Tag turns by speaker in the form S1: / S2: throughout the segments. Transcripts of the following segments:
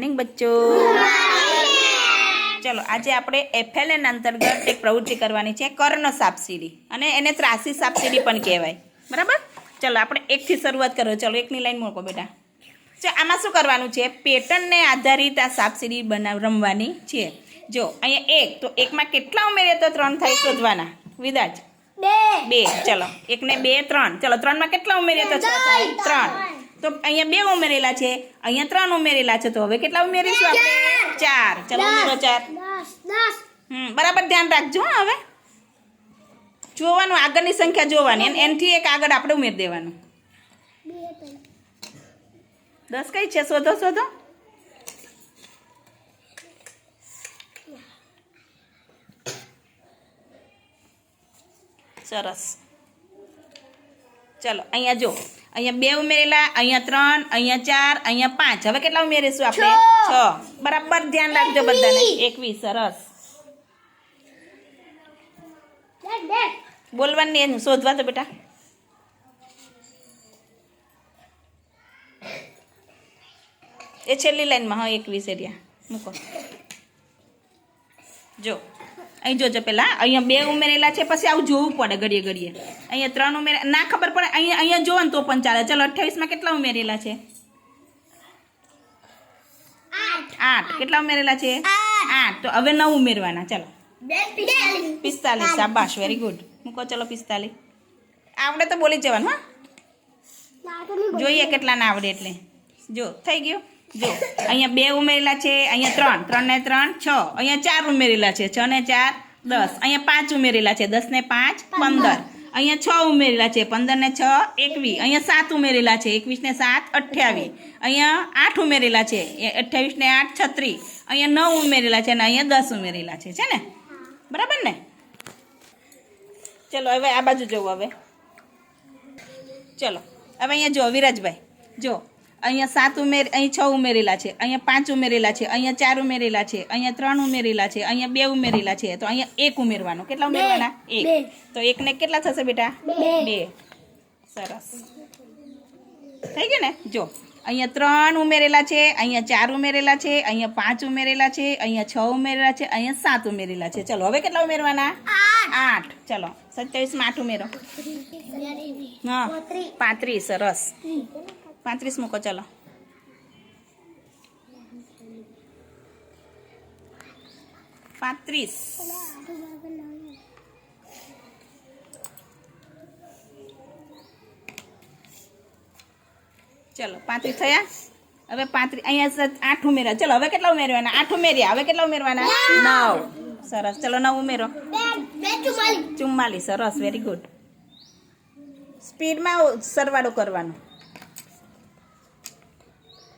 S1: Morning બચ્ચો ચલો આજે આપણે એફએલએન અંતર્ગત એક પ્રવૃત્તિ કરવાની છે કર્ણ સાપસીડી. અને એને ત્રાસી સાપસીડી પણ કહેવાય. બરાબર? ચલો આપણે એકથી શરૂઆત કરો ચલો એકની લાઈન મૂકો બેટા. ચલો આમાં શું કરવાનું છે? પેટર્નને આધારિત આ સાપસીડી બનાવ રમવાની છે. જો અહીંયા એક તો એકમાં કેટલા ઉમેરીએ તો ત્રણ થાય શોધવાના? વિદાજ
S2: બે.
S1: બે. ચલો એકને બે ત્રણ. ચલો ત્રણમાં કેટલા ઉમેરીએ તો છ થાય? ત્રણ. તો અહીંયા બે ઉમેરેલા છે અહીંયા ત્રણ ઉમેરેલા છે તો હવે કેટલા ઉમેરીશું આપણે? ચાર. ચાલો ઉમેરો ચાર. હમ બરાબર ધ્યાન રાખજો હો હવે. જોવાનું આગળની સંખ્યા જોવાની. અને એનથી એક આગળ આપણે ઉમેરી દેવાનું. દસ કઈ છે? શોધો શોધો. સરસ. ચલો અહીંયા જો. અહીંયા બે ઉમેરેલા અહીંયા ત્રણ અહીંયા ચાર અહીંયા પાંચ. હવે કેટલા ઉમેરીશું આપણે?
S2: છ.
S1: બરાબર ધ્યાન રાખજો બધાને.
S2: એકવીસ.
S1: સરસ. બોલવાની એનું શોધવા તો બેટા. એ છેલ્લી લાઈનમાં હા એકવીસ એરિયા. મૂકો. જો. અહીં જોજો પેલા અહીંયા બે ઉમેરેલા છે પછી આવું જોવું પડે ઘડીએ ઘડીએ. અહીંયા ત્રણ ઉમેરે ના ખબર પડે અહીંયા અહીંયા જોવો ને તો પણ ચાલે. ચલો અઠ્ઠાવીસમાં કેટલા ઉમેરેલા છે?
S2: આઠ.
S1: આઠ. કેટલા ઉમેરેલા છે?
S2: આઠ.
S1: તો હવે નવ ઉમેરવાના. ચલો.
S2: પિસ્તાલીસ.
S1: શાબાશ વેરી ગુડ મૂકો ચલો પિસ્તાલીસ. આવડે તો બોલી જવાનું હા. જોઈએ કેટલા ના આવડે એટલે. જો થઈ ગયું. જો અહીંયા બે ઉમેરેલા છે અહીંયા ત્રણ ત્રણ ને ત્રણ છ. અહીંયા ચાર ઉમેરેલા છે છ ને ચાર દસ. અહીંયા પાંચ ઉમેરેલા છે દસ ને પાંચ પંદર. અહીંયા છ ઉમેરેલા છે પંદર ને છ એકવીસ. અહીંયા સાત ઉમેરેલા છે એકવીસ ને સાત અઠ્યાવીસ. અહીંયા આઠ ઉમેરેલા છે અઠ્યાવીસ ને આઠ છત્રીસ. અહીંયા નવ ઉમેરેલા છે અને અહીંયા દસ ઉમેરેલા છે છે ને? બરાબર ને? ચલો હવે આ બાજુ જવું હવે. ચલો હવે અહીંયા જો વિરાજભાઈ. જો અહીંયા સાત ઉમેર અહીં છ ઉમેરેલા છે અહીંયા પાંચ ઉમેરેલા છે અહીંયા ચાર ઉમેરેલા છે અહીંયા ત્રણ ઉમેરેલા છે અહીંયા બે ઉમેરેલા છે તો અહીંયા એક ઉમેરવાનું. કેટલા ઉમેરવાના? એક. તો એકને કેટલા થશે બેટા?
S2: બે.
S1: સરસ. થઈ ગયું ને? જો અહીંયા ત્રણ ઉમેરેલા છે અહીંયા ચાર ઉમેરેલા છે અહીંયા પાંચ ઉમેરેલા છે અહીંયા છ ઉમેરેલા છે અહીંયા સાત ઉમેરેલા છે. ચલો હવે કેટલા ઉમેરવાના?
S2: આઠ.
S1: આઠ. ચલો સત્યાવીસમાં આઠ ઉમેરો. હા પાંત્રીસ. સરસ. પાંત્રીસ મૂકો ચલો. પાંત્રીસ. ચલો પાંત્રીસ થયા. હવે પાંત્રીસ અહીંયા આઠ ઉમેર્યા. ચલો હવે કેટલા ઉમેરવાના? આઠ ઉમેર્યા. હવે કેટલા ઉમેરવાના? નવ. સરસ. ચલો નવ ઉમેરો.
S2: ચુમ્માલીસ.
S1: સરસ. વેરી ગુડ સ્પીડમાં સરવાળો કરવાનો.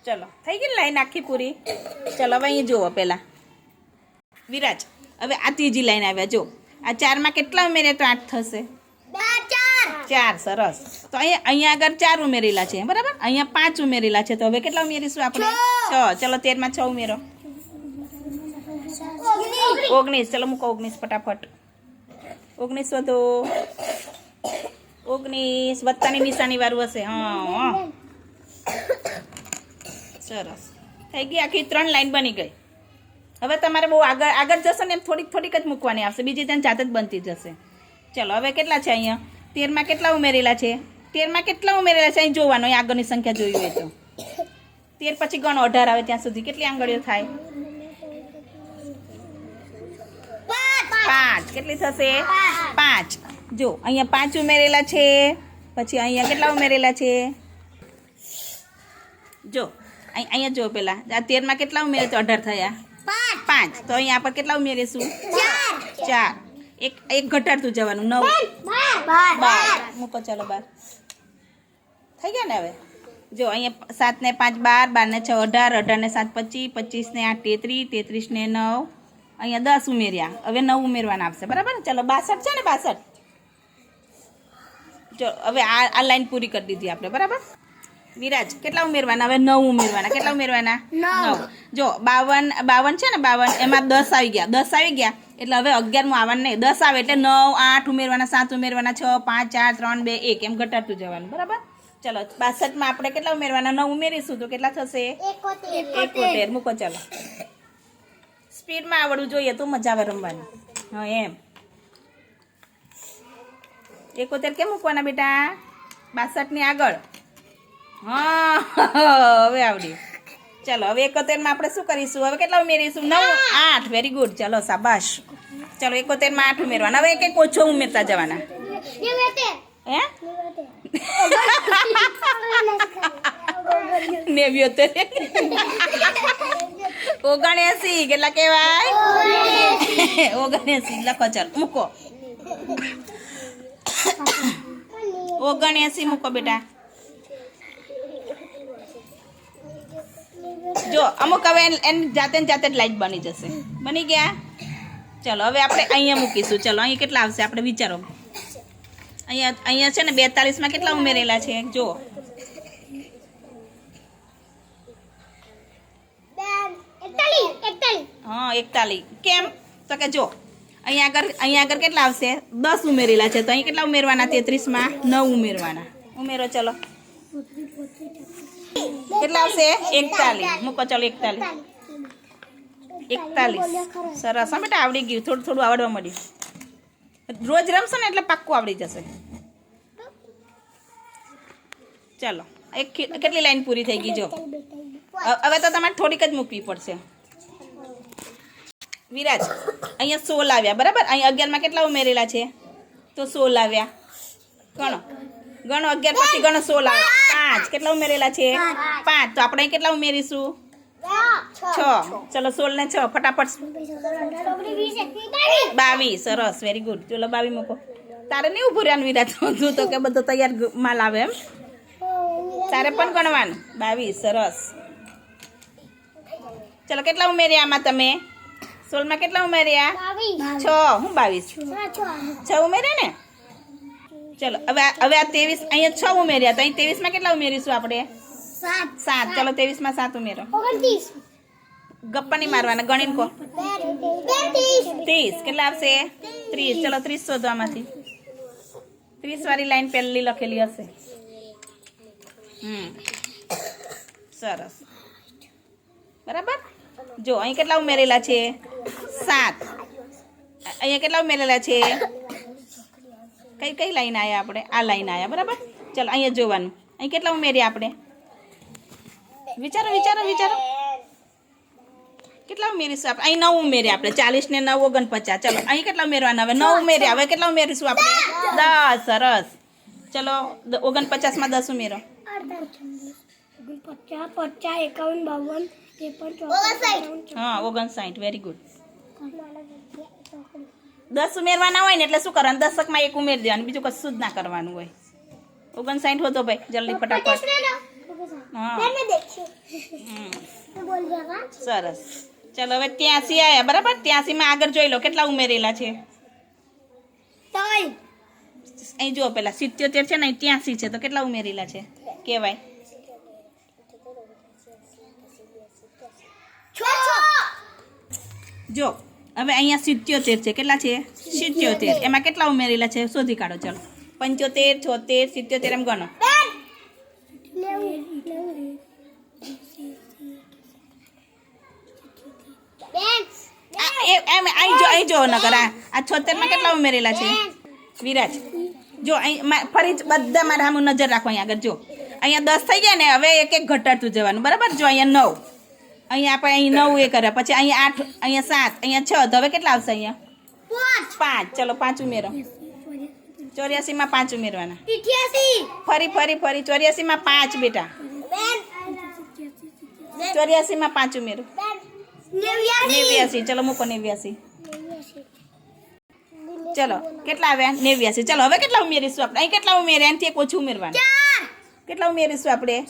S1: ચલો થઈ ગઈ લાઈન આખી પૂરી? ચલો હવે અહીં જુઓ પહેલાં. વિરાજ હવે આ ત્રીજી લાઈન આવ્યા જો આ ચારમાં કેટલા ઉમેરે તો આઠ થશે?
S2: ચાર
S1: સરસ. તો અહીંયા અહીંયા આગળ ચાર ઉમેરેલા છે બરાબર? અહીંયા પાંચ ઉમેરેલા છે તો હવે કેટલા ઉમેરીશું આપણે? છ. ચલો તેરમાં છ ઉમેરો.
S2: ઓગણીસ.
S1: ઓગણીસ. ચલો મૂકો ઓગણીસ ફટાફટ. ઓગણીસ વધો. ઓગણીસ. વત્તાની નિશાની વાળું હશે. હા હા. સરસ. થઈ ગઈ, આખી ત્રણ લાઈન બની ગઈ. હવે તમારે બહુ આગળ આગળ જશો ને એમ થોડીક થોડીક જ મૂકવાની આવશે. બીજી ત્યાં જાત જ બનતી જશે. ચલો, હવે કેટલા છે અહીંયા? તેરમાં કેટલા ઉમેરેલા છે? તેરમાં કેટલા ઉમેરેલા છે? અહીં જોવાનો, અહીં આગળની સંખ્યા જોઈ હોય તો તેર પછી ગણો અઢાર આવે ત્યાં સુધી. કેટલી આંગળીઓ થાય?
S2: પાંચ.
S1: કેટલી થશે?
S2: પાંચ.
S1: જો, અહીંયા પાંચ ઉમેરેલા છે. પછી અહીંયા કેટલા ઉમેરેલા છે? જો અહીંયા જો પેલા. આ તેરમાં કેટલા ઉમેરે તો અઢાર થયા?
S2: પાંચ.
S1: તો અહીંયા આપણે કેટલા ઉમેરીશું?
S2: ચાર.
S1: એક એક ઘટાડતું જવાનું નવ.
S2: બાર.
S1: બાર. મૂકો ચાલો બાર. થઈ ગયા ને હવે? જો અહીંયા સાત ને પાંચ બાર બાર ને છ અઢાર અઢાર ને સાત પચીસ પચીસ ને આઠ તેત્રીસ તેત્રીસ ને નવ. અહીંયા દસ ઉમેર્યા. હવે નવ ઉમેરવાના આવશે. બરાબર? ને ચલો બાસઠ છે ને બાસઠ? જો હવે આ આ લાઈન પૂરી કરી દીધી આપણે. બરાબર? વિરાજ કેટલા ઉમેરવાના? હવે નવ ઉમેરવાના. કેટલા ઉમેરવાના?
S2: નવ.
S1: જો બાવન બાવન છે ને બાવન એમાં દસ આવી ગયા. દસ આવી ગયા. એટલે હવે અગિયારમું આવવાનું નહીં. દસ આવે એટલે નવ આઠ ઉમેરવાના સાત ઉમેરવાના છ પાંચ ચાર ત્રણ બે એક. એમ ઘટાડતું જવાનું. બરાબર? ચલો બાસઠમાં આપણે કેટલા ઉમેરવાના? નવ ઉમેરીશું તો કેટલા થશે?
S2: એકોતેર.
S1: મૂકો ચાલો. સ્પીડમાં આવડવું જોઈએ તો મજા આવે રમવાની. હા એમ. એકોતેર કેમ મૂકવાના બેટા? બાસઠની આગળ. હા, હવે આવડી. ચાલો, હવે એકોતેરમાં આપણે શું કરીશું? હવે કેટલા ઉમેરીશું? નવ, આઠ. વેરી ગુડ ચાલો સાબાશ ચાલો, એકોતેરમાં આઠ ઉમેરવાના. હવે એક એક ઓછો ઉમેરતા જવાના. હે? નેવ્યોતેર. ઓગણએસી. કેટલા કહેવાય? ઓગણએસી. લખો, ચાલ, મૂકો. ઓગણએસી મૂકો, બેટા. જો, અમુક હવે એન- જાતે ને જાતે જ લાઈટ બની જશે. બની ગયા? ચલો, હવે આપણે અહીંયા મૂકીશું. ચલો અહીં કેટલા આવશે? આપણે વિચારો. અહીંયા અહીંયા છે ને બેતાલીસમાં કેટલા ઉમેરેલા છે?
S2: એકતાલીસ
S1: હા, એકતાલીસ. કેમ? તો કે જો, અહીંયા આગળ અહીંયા આગળ કેટલા આવશે? દસ ઉમેરેલા છે. તો અહીં કેટલા ઉમેરવાના? તેત્રીસમાં? નવ ઉમેરવાના. ઉમેરો, ચલો. કેટલા આવશે? એકતાલીસ. મૂકો, ચાલો, એકતાલીસ. એકતાલીસ. સરસ. હા, બેટા, આવડી ગયું. થોડું થોડું આવડવા મળ્યું રોજ રમશો ને એટલે પાક્કું આવડી જશે. ચાલો, એક કેટલી લાઈન પૂરી થઈ ગઈ, જો. હવે તો તમારે થોડીક જ મૂકવી પડશે. વિરાજ, અહીંયા સોલ આવ્યા, બરાબર? અહીં અગિયારમાં કેટલા ઉમેરેલા છે? તો સોલ આવ્યા. ગણો. ગણો, અગિયાર પછી ગણો સોલ આવે. પાંચ. કેટલા ઉમેરેલા છે? પાંચ. તો આપણે કેટલા ઉમેરીશું? છ. ચલો સોળ ને છ. ફટાફટ બાવીસ. સરસ. વેરી ગુડ ચલો બાવી મૂકો. તારે નહીં ઉભું રહ્યા વિરાજ તું તો કે બધો તૈયાર માલ આવે એમ. તારે પણ ગણવાનું. બાવીસ. સરસ. ચલો કેટલા ઉમેર્યા આમાં તમે? સોલમાં કેટલા ઉમેર્યા? છ. હું બાવીસ? છ ઉમેર્યા ને? ચલો હવે હવે આ ત્રેવીસ અહીંયા છ ઉમેર્યા તો અહીં ત્રેવીસમાં કેટલા ઉમેરીશું આપણે?
S2: સાત.
S1: ચલો ત્રેવીસમાં સાત ઉમેરો. ગપ્પા નહીં મારવાના ગણીને કહો. ત્રીસ કેટલા આવશે? ત્રીસ. ચલો ત્રીસ શોધવામાંથી ત્રીસ વાળી લાઈન પહેલી લખેલી હશે. હમ. સરસ. બરાબર? જો અહીં કેટલા ઉમેરેલા છે? સાત. અહીંયા કેટલા ઉમેરેલા છે? કઈ કઈ લાઈન આવ્યા આપણે? આ લાઈન આવ્યા બરાબર? ચલો અહીંયા જોવાનું. અહીં કેટલા ઉમેર્યા આપણે? વિચારો વિચારો વિચારો. કેટલા ઉમેરીશું આપણે? અહીં નવ ઉમેર્યા આપણે. ચાલીસ ને નવ ઓગણપચાસ. ચલો અહીં કેટલા ઉમેરવાના? હવે નવ ઉમેર્યા. હવે કેટલા ઉમેરીશું આપણે? દસ. સરસ. ચલો ઓગણપચાસમાં દસ ઉમેરો. હા ઓગણસાઠ. વેરી ગુડ દસ ઉમેરવાના હોય ને એટલે શું કરવાનું? દશકમાં એક ઉમેરી દેવાનું બીજું કશું જ ના કરવાનું હોય. ઓગણસાઠ હોતો ભાઈ જલ્દી ફટાફટ. હા. સરસ. ચલો હવે ત્યાંસી આવ્યા બરાબર? ત્યાંસીમાં આગળ જોઈ લો કેટલા ઉમેરેલા છે. અહીં જુઓ પેલા સિત્યોતેર છે ને અહીં ત્યાંસી છે તો કેટલા ઉમેરેલા છે? કહેવાય. જો. હવે અહીંયા સિત્યોતેર છે. કેટલા છે? સિત્યોતેર. એમાં કેટલા ઉમેરેલા છે? શોધી કાઢો ચાલો. પંચોતેર છોતેર સિત્યોતેર એમ ગણો. એમ અહીં જો અહીં જો નગર આ. છોતેરમાં કેટલા ઉમેરેલા છે? વિરાજ. જો અહીં ફરી જ બધા મારા સામે નજર રાખો અહીં આગળ જો. અહીંયા દસ થઈ ગયા ને હવે એક એક ઘટાડતું જવાનું. બરાબર? જો અહીંયા નવ. અહીંયા આપણે અહીં નવ એ કર્યા. પછી અહીંયા આઠ અહીંયા સાત અહીંયા છ. તો હવે કેટલા આવશે અહીંયા? પાંચ. ચલો પાંચ ઉમેરો. ચોર્યાસીમાં પાંચ ઉમેરવાના. ફરી ફરી ફરી. ચોર્યાસીમાં પાંચ બેટા. ચોર્યાસીમાં પાંચ ઉમેરો. નેવ્યાસી. ચલો મૂકો નેવ્યાસી. ચલો કેટલા આવ્યા? નેવ્યાસી. ચલો હવે કેટલા ઉમેરીશું આપણે? અહીં કેટલા ઉમેર્યા? એનાથી એક ઓછું ઉમેરવાનું. કેટલા ઉમેરીશું આપણે?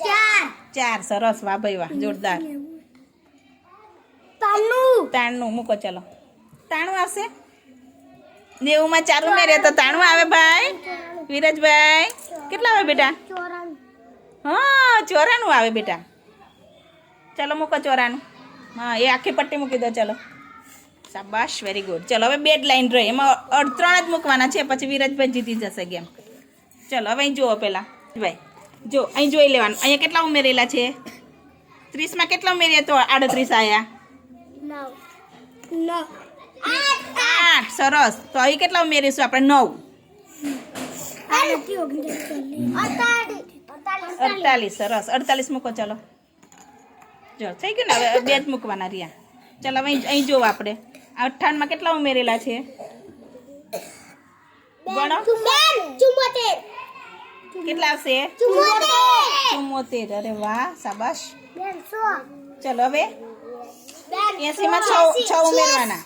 S1: ચાર. સરસ. વાહ ભાઈ વાહ. જોરદાર. તાણું. મૂકો, ચલો. તાણું આવશે? નેવુંમાં ચાર ઉમેરે તો તાણું આવે ભાઈ? વિરજભાઈ? કેટલા આવે બેટા? હા ચોરાણું આવે બેટા. ચલો, મૂકો ચોરાણું હા, એ આખી પટ્ટી મૂકી દો, ચલો. શાબાશ વેરી ગુડ ચલો, હવે બેડ લાઈન રહી. એમાં અડ ત્રણ જ મૂકવાના છે. પછી વિરજભાઈ જીતી જશે ગેમ. ચલો, હવે અહીં જુઓ પહેલાં ભાઈ, જો, અહીં જોઈ લેવાનું. અહીંયા કેટલા ઉમેરેલા છે? ત્રીસમાં કેટલા ઉમેરીએ તો આડત્રીસ આયા?
S2: નવ
S1: આઠ. સરસ. તો અહીં કેટલા ઉમેરીશું આપણે? નવ. અડતાલીસ. સરસ. અડતાલીસ મૂકો ચલો. જો થઈ ગયું ને? હવે બે જ મૂકવાના રહ્યા. ચાલો હવે અહીં જોવો આપણે. આ અઠ્ઠાવનમાં કેટલા ઉમેરેલા છે? ગણો. કેટલા આવશે?
S2: ચુમ્મોતેર.
S1: અરે વાહ સાબાશ ચલો હવે એંસીમાં છ છ ઉમેરવાના.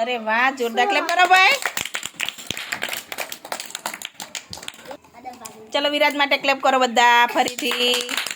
S1: અરે વાહ જોરદાર ક્લેપ કરો ભાઈ. ચલો વિરાજ માટે ક્લેપ કરો બધા ફરીથી.